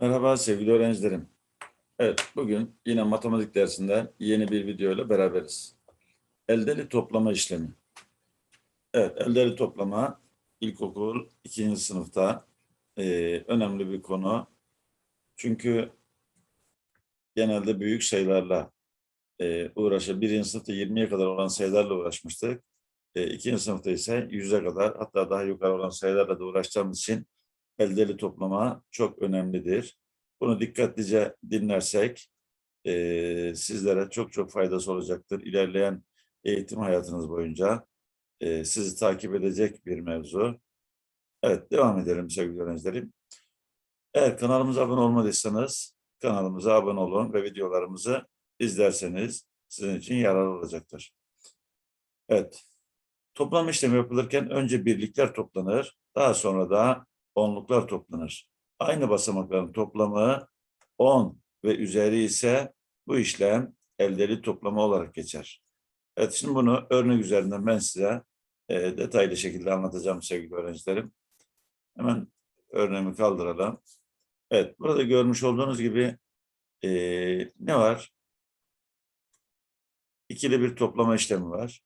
Merhaba sevgili öğrencilerim. Evet, bugün yine matematik dersinden yeni bir video ile beraberiz. Eldeli toplama işlemi. Evet, eldeli toplama ilkokul ikinci sınıfta eee, önemli bir konu. Çünkü genelde büyük sayılarla eee uğraşır. Birinci sınıfta 20'ye kadar olan sayılarla uğraşmıştık. E, ikinci sınıfta ise 100'e kadar hatta daha yukarı olan sayılarla da uğraşacağımız için eldeli toplama çok önemlidir. Bunu dikkatlice dinlersek eee, sizlere çok çok faydası olacaktır. İlerleyen eğitim hayatınız boyunca eee, sizi takip edecek bir mevzu. Evet, devam edelim sevgili öğrencilerim. Eğer kanalımıza abone olmadıysanız kanalımıza abone olun ve videolarımızı izlerseniz sizin için yararlı olacaktır. Evet, toplam işlemi yapılırken önce birlikler toplanır, daha sonra da onluklar toplanır. Aynı basamakların toplamı 10 ve üzeri ise bu işlem eldeli toplama olarak geçer. Evet şimdi bunu örnek üzerinden ben size e, detaylı şekilde anlatacağım sevgili öğrencilerim. Hemen örneğimi kaldıralım. Evet burada görmüş olduğunuz gibi e, ne var? İkili bir toplama işlemi var.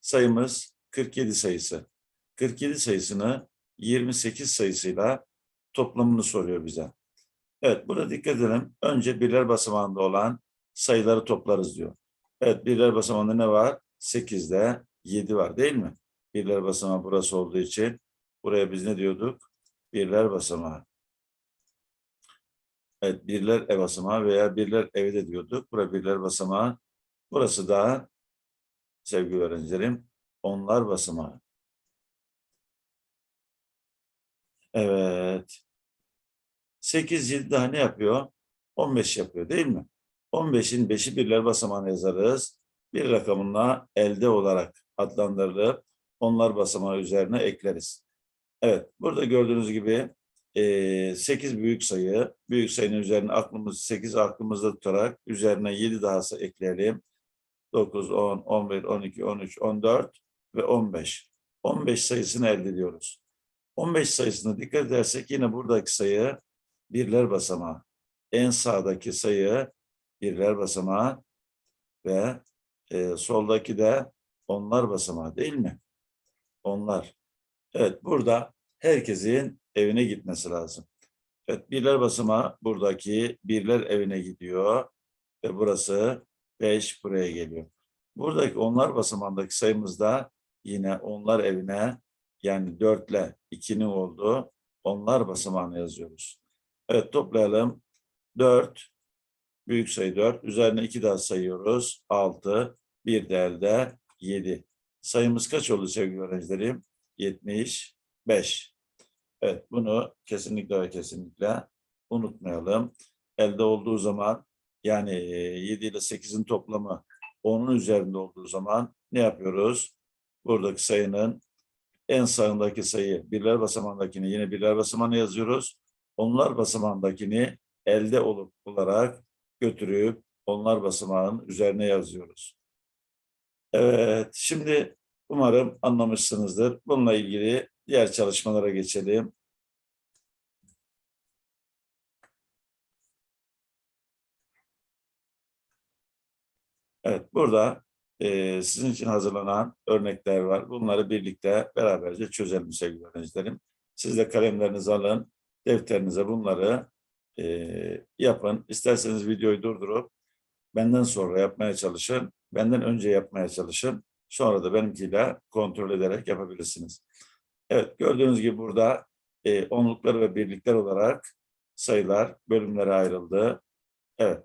Sayımız 47 sayısı. 47 sayısını 28 sayısıyla toplamını soruyor bize. Evet, burada dikkat edelim. Önce birler basamağında olan sayıları toplarız diyor. Evet, birler basamağında ne var? 8'de 7 var değil mi? Birler basamağı burası olduğu için buraya biz ne diyorduk? Birler basamağı. Evet, birler ev basamağı veya birler evi de diyorduk. Burası birler basamağı. Burası da sevgili öğrencilerim onlar basamağı. Evet. 8 7 daha ne yapıyor? 15 yapıyor değil mi? 15'in 5'i birler basamağına yazarız. Bir rakamına elde olarak adlandırılıp onlar basamağı üzerine ekleriz. Evet, burada gördüğünüz gibi 8 büyük sayı. Büyük sayının üzerine aklımız 8 aklımızda tutarak üzerine 7 daha ekleyelim. 9, 10, 11, 12, 13, 14 ve 15. 15 sayısını elde ediyoruz. 15 sayısına dikkat edersek yine buradaki sayı birler basamağı. En sağdaki sayı birler basamağı ve e, soldaki de onlar basamağı değil mi? Onlar. Evet burada herkesin evine gitmesi lazım. Evet birler basamağı buradaki birler evine gidiyor ve burası 5 buraya geliyor. Buradaki onlar basamağındaki sayımız da yine onlar evine yani 4 ile 2'nin olduğu onlar basamağını yazıyoruz. Evet toplayalım. 4 büyük sayı 4. Üzerine 2 daha sayıyoruz. 6. Bir de elde 7. Sayımız kaç oldu sevgili öğrencilerim? 75. Evet bunu kesinlikle ve kesinlikle unutmayalım. Elde olduğu zaman yani 7 ile 8'in toplamı 10'un üzerinde olduğu zaman ne yapıyoruz? Buradaki sayının en sağındaki sayı birler basamağındakini yine birler basamağına yazıyoruz. Onlar basamağındakini elde olup olarak götürüp onlar basamağının üzerine yazıyoruz. Evet, şimdi umarım anlamışsınızdır. Bununla ilgili diğer çalışmalara geçelim. Evet, burada e, sizin için hazırlanan örnekler var. Bunları birlikte beraberce çözelim sevgili öğrencilerim. Siz de kalemlerinizi alın, defterinize bunları e, yapın. İsterseniz videoyu durdurup benden sonra yapmaya çalışın. Benden önce yapmaya çalışın. Sonra da benimkiyle kontrol ederek yapabilirsiniz. Evet, gördüğünüz gibi burada e, onluklar ve birlikler olarak sayılar bölümlere ayrıldı. Evet.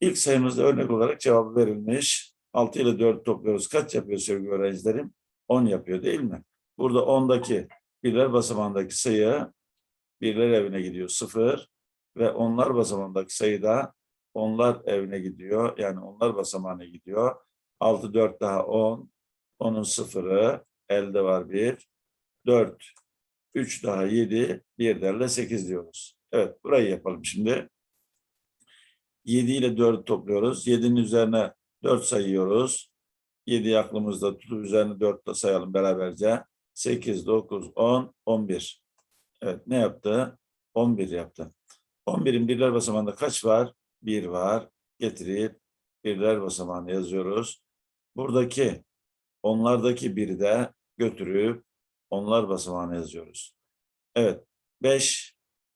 İlk sayımızda örnek olarak cevabı verilmiş. 6 ile 4 topluyoruz. Kaç yapıyor sevgili öğrencilerim? 10 yapıyor değil mi? Burada 10'daki birler basamağındaki sayı birler evine gidiyor 0 ve onlar basamağındaki sayı da onlar evine gidiyor. Yani onlar basamağına gidiyor. 6, 4 daha 10. 10'un sıfırı elde var 1. 4, 3 daha 7. Bir derle 8 diyoruz. Evet burayı yapalım şimdi. 7 ile 4'ü topluyoruz. 7'nin üzerine 4 sayıyoruz. 7'yi aklımızda tutup üzerine 4 de sayalım beraberce. 8, 9, 10, 11. Evet ne yaptı? 11 yaptı. 11'in birler basamağında kaç var? 1 var. Getirip birler basamağını yazıyoruz. Buradaki onlardaki biri de götürüp onlar basamağını yazıyoruz. Evet. 5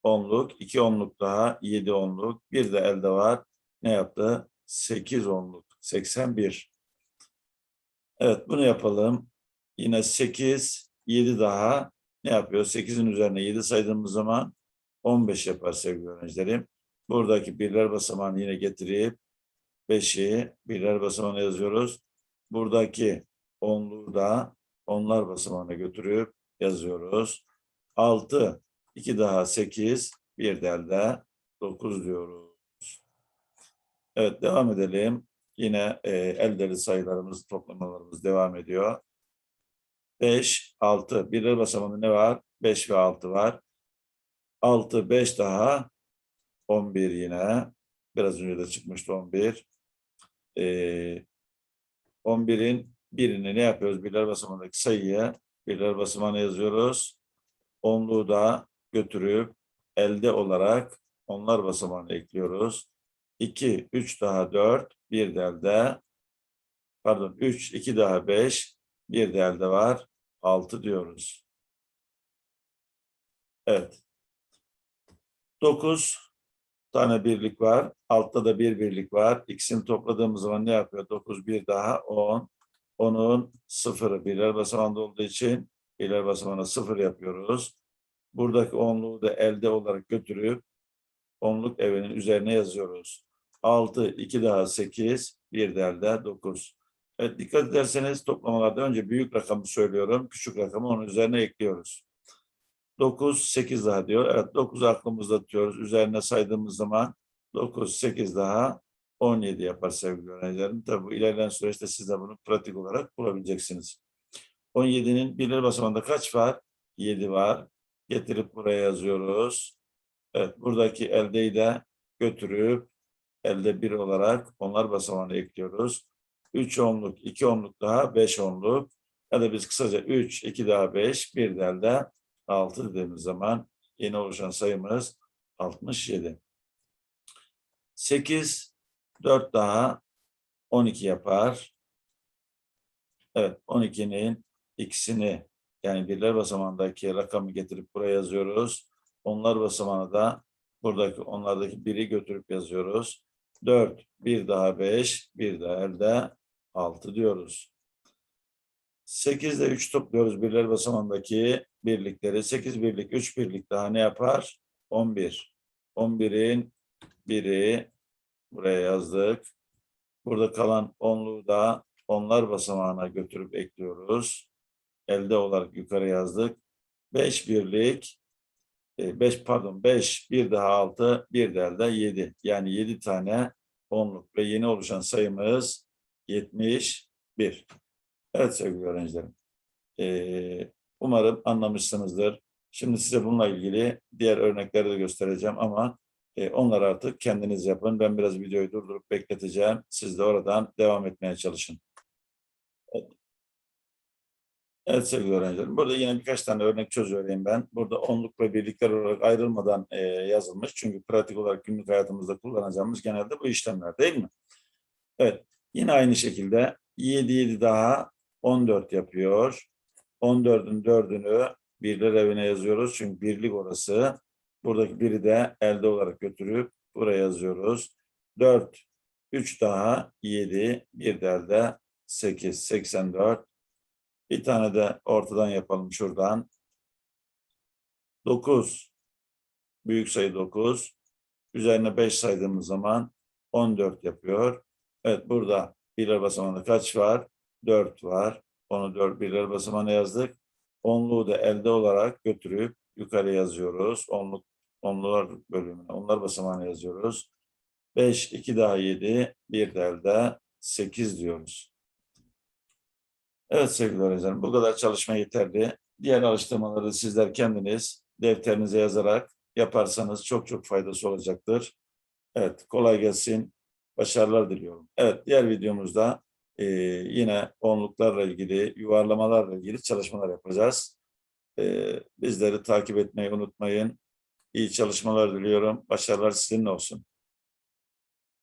onluk, 2 onluk daha, 7 onluk, bir de elde var. Ne yaptı? 8 onluk, 81. Evet bunu yapalım. Yine 8, 7 daha ne yapıyor? 8'in üzerine 7 saydığımız zaman 15 yapar sevgili öğrencilerim. Buradaki birler basamağını yine getirip 5'i birler basamağına yazıyoruz. Buradaki onluğu da onlar basamağına götürüp yazıyoruz. 6, 2 daha 8, bir de elde 9 diyoruz. Evet devam edelim. Yine e, eldeli sayılarımız, toplamalarımız devam ediyor. 5, 6. Birler basamağında ne var? 5 ve 6 var. 6, 5 daha 11 yine. Biraz önce de çıkmıştı 11. Ee, 11'in birini ne yapıyoruz? Birler basamağındaki sayıyı birler basamağına yazıyoruz. Onluğu da götürüp elde olarak onlar basamağına ekliyoruz. 2, 3 daha 4, bir de elde. Pardon 3, 2 daha 5, bir de elde var. 6 diyoruz. Evet. 9 tane birlik var. Altta da bir birlik var. İkisini topladığımız zaman ne yapıyor? 9 bir daha 10. Onun sıfırı birler basamağında olduğu için birler basamağına sıfır yapıyoruz. Buradaki onluğu da elde olarak götürüp onluk evinin üzerine yazıyoruz. 6, 2 daha 8, bir de elde 9. Evet dikkat ederseniz toplamalarda önce büyük rakamı söylüyorum. Küçük rakamı onun üzerine ekliyoruz. 9, 8 daha diyor. Evet 9 aklımızda tutuyoruz. Üzerine saydığımız zaman 9, 8 daha 17 yapar sevgili öğrencilerim. Tabi bu ilerleyen süreçte siz de bunu pratik olarak bulabileceksiniz. 17'nin birler basamağında kaç var? 7 var. Getirip buraya yazıyoruz. Evet buradaki eldeyi de götürüp elde 1 olarak onlar basamağına ekliyoruz. 3 onluk, 2 onluk daha 5 onluk. Ya da biz kısaca 3, 2 daha 5, bir de elde 6 dediğimiz zaman yeni oluşan sayımız 67. 8, 4 daha 12 yapar. Evet 12'nin ikisini yani birler basamağındaki rakamı getirip buraya yazıyoruz. Onlar basamağına da buradaki onlardaki biri götürüp yazıyoruz. 4, bir daha 5, bir daha elde 6 diyoruz. 8 ile 3 topluyoruz birler basamağındaki birlikleri. 8 birlik, 3 birlik daha ne yapar? 11. 11'in biri buraya yazdık. Burada kalan onluğu da onlar basamağına götürüp ekliyoruz. Elde olarak yukarı yazdık. 5 birlik, 5 pardon 5, bir daha 6, bir de elde 7. Yani 7 tane onluk ve yeni oluşan sayımız 71. Evet sevgili öğrencilerim. Ee, umarım anlamışsınızdır. Şimdi size bununla ilgili diğer örnekleri de göstereceğim ama e, onları artık kendiniz yapın. Ben biraz videoyu durdurup bekleteceğim. Siz de oradan devam etmeye çalışın. Evet. Sevgili öğrencilerim. Burada yine birkaç tane örnek çözüyorum ben. Burada onluk ve birlikler olarak ayrılmadan e, yazılmış. Çünkü pratik olarak günlük hayatımızda kullanacağımız genelde bu işlemler değil mi? Evet. Yine aynı şekilde 7 7 daha 14 yapıyor. 14'ün 4'ünü birler evine yazıyoruz. Çünkü birlik orası. Buradaki biri de elde olarak götürüp buraya yazıyoruz. 4, 3 daha 7, bir de elde 8, 84. Bir tane de ortadan yapalım şuradan. 9, büyük sayı 9. Üzerine 5 saydığımız zaman 14 yapıyor. Evet burada birler basamağında kaç var? 4 var. Onu 4 birler basamağına yazdık. Onluğu da elde olarak götürüp yukarı yazıyoruz. Onluk, onlular bölümüne, onlar basamağına yazıyoruz. 5, 2 daha 7, bir de elde 8 diyoruz. Evet sevgili öğrencilerim, bu kadar çalışma yeterli. Diğer alıştırmaları sizler kendiniz defterinize yazarak yaparsanız çok çok faydası olacaktır. Evet, kolay gelsin. Başarılar diliyorum. Evet, diğer videomuzda e, yine onluklarla ilgili, yuvarlamalarla ilgili çalışmalar yapacağız. E, bizleri takip etmeyi unutmayın. İyi çalışmalar diliyorum. Başarılar sizinle olsun.